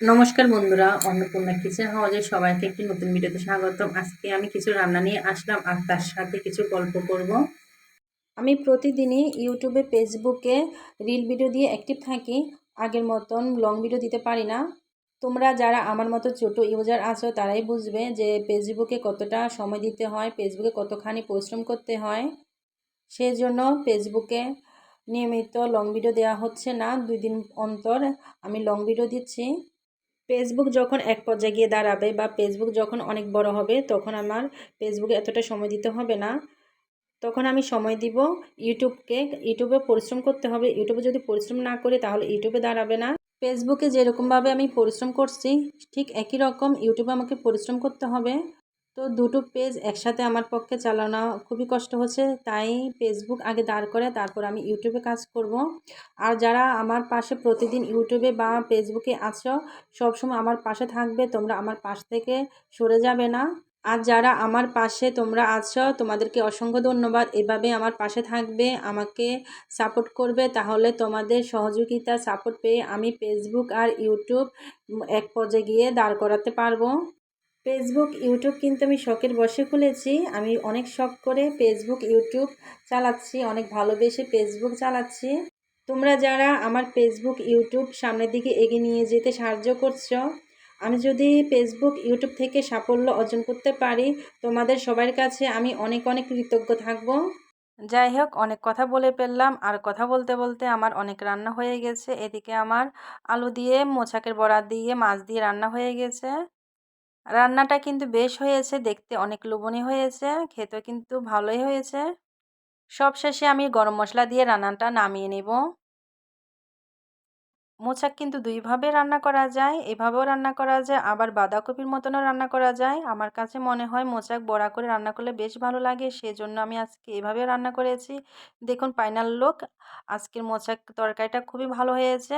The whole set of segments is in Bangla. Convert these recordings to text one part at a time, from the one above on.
নমস্কার বন্ধুরা, অন্নপূর্ণা কিচেন হাউজে সবাইকে একটি নতুন ভিডিওতে স্বাগতম। আজকে আমি কিছু রান্না নিয়ে আসলাম আর তার সাথে কিছু গল্প করব। আমি প্রতিদিনই ইউটিউবে, ফেসবুকে রিল ভিডিও দিয়ে অ্যাক্টিভ থাকি। আগের মতন লং ভিডিও দিতে পারি না। তোমরা যারা আমার মতো ছোট ইউজার আছো, তারাই বুঝবে যে ফেসবুকে কতটা সময় দিতে হয়, ফেসবুকে কতখানি পরিশ্রম করতে হয়। সেই জন্য ফেসবুকে নিয়মিত লং ভিডিও দেওয়া হচ্ছে না। দুই দিন অন্তর আমি লং ভিডিও দিচ্ছি। ফেসবুক যখন এক পর্যায়ে গিয়ে দাঁড়াবে বা ফেসবুক যখন অনেক বড় হবে, তখন আমার ফেসবুকে এতটা সময় দিতে হবে না। তখন আমি সময় দিব ইউটিউবকে, ইউটিউবে পরিশ্রম করতে হবে। ইউটিউবে যদি পরিশ্রম না করি, তাহলে ইউটিউবে দাঁড়াবে না। ফেসবুকে যেরকমভাবে আমি পরিশ্রম করছি, ঠিক একই রকম ইউটিউবে আমাকে পরিশ্রম করতে হবে। তো দুটো পেজ একসাথে আমার পক্ষে চালানো খুবই কষ্ট হচ্ছে। তাই ফেসবুক আগে দাঁড় করে, তারপর আমি ইউটিউবে কাজ করব। আর যারা আমার পাশে প্রতিদিন ইউটিউবে বা ফেসবুকে আছো, সবসময় আমার পাশে থাকবে। তোমরা আমার পাশ থেকে সরে যাবে না। আর যারা আমার পাশে তোমরা আছো, তোমাদেরকে অসংখ্য ধন্যবাদ। এভাবে আমার পাশে থাকবে, আমাকে সাপোর্ট করবে, তাহলে তোমাদের সহযোগিতা সাপোর্ট পেয়ে আমি ফেসবুক আর ইউটিউব এক পর্যায়ে গিয়ে দাঁড় করাতে পারব। ফেসবুক ইউটিউব কিন্তু আমি শখের বসে খুলেছি। আমি অনেক শখ করে ফেসবুক ইউটিউব চালাচ্ছি, অনেক ভালোবেসে ফেসবুক চালাচ্ছি। তোমরা যারা আমার ফেসবুক ইউটিউব সামনের দিকে এগিয়ে নিয়ে যেতে সাহায্য করছ, আমি যদি ফেসবুক ইউটিউব থেকে সাফল্য অর্জন করতে পারি, তোমাদের সবার কাছে আমি অনেক অনেক কৃতজ্ঞ থাকব। যাই হোক, অনেক কথা বলে ফেললাম। আর কথা বলতে বলতে আমার অনেক রান্না হয়ে গেছে। এদিকে আমার আলু দিয়ে মোছাকের বড়া দিয়ে, মাছ দিয়ে রান্না হয়ে গেছে। রান্নাটা কিন্তু বেশ হয়েছে, দেখতে অনেক লোভনীয় হয়েছে, খেতেও কিন্তু ভালোই হয়েছে। সব শেষে আমি গরম মশলা দিয়ে রান্নাটা নামিয়ে নেব। মোচাক কিন্তু দুইভাবে রান্না করা যায়, এভাবেও রান্না করা যায়, আবার বাঁধাকপির মতনও রান্না করা যায়। আমার কাছে মনে হয় মোচাক বড়া করে রান্না করলে বেশ ভালো লাগে, সেজন্য আমি আজকে এভাবে রান্না করেছি। দেখুন ফাইনাল লোক আজকের মোচাক তরকারিটা খুবই ভালো হয়েছে।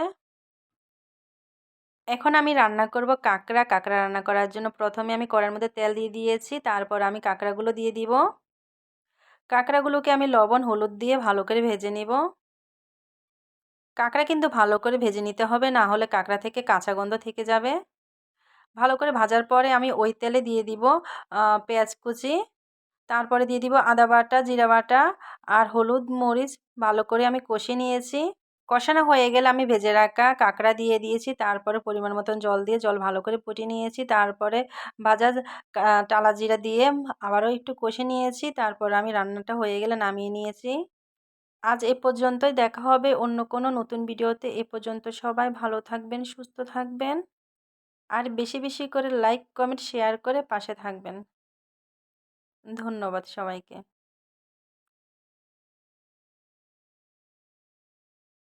এখন আমি রান্না করব কাঁকড়া। কাঁকড়া রান্না করার জন্য প্রথমে আমি কড়ার মধ্যে তেল দিয়ে দিয়েছি, তারপর আমি কাঁকড়াগুলো দিয়ে দিব। কাঁকড়াগুলোকে আমি লবণ, হলুদ দিয়ে ভালো করে ভেজে নিব। কাঁকড়া কিন্তু ভালো করে ভেজে নিতে হবে, না হলে কাঁকড়া থেকে কাঁচা গন্ধ থেকে যাবে। ভালো করে ভাজার পরে আমি ওই তেলে দিয়ে দিব পেঁয়াজ কুচি। তারপরে দিয়ে দিব আদা বাটা, জিরা বাটা আর হলুদ মরিচ ভালো করে আমি কষে নিয়েছি। কষানো হয়ে গেলে আমি ভেজে রাখা কাঁকড়া দিয়ে দিয়েছি, তারপরে পরিমাণ মতন জল দিয়ে জল ভালো করে ফুটিয়ে নিয়েছি, তারপরে ভাজা টালা জিরা দিয়ে আবারও একটু কষে নিয়েছি, তারপর আমি রান্নাটা হয়ে গেলে নামিয়ে নিয়েছি। আজ এ পর্যন্তই দেখা হবে অন্য কোনো নতুন ভিডিওতে, এ পর্যন্ত সবাই ভালো থাকবেন, সুস্থ থাকবেন। আর বেশি বেশি করে লাইক, কমেন্ট, শেয়ার করে পাশে থাকবেন। ধন্যবাদ সবাইকে।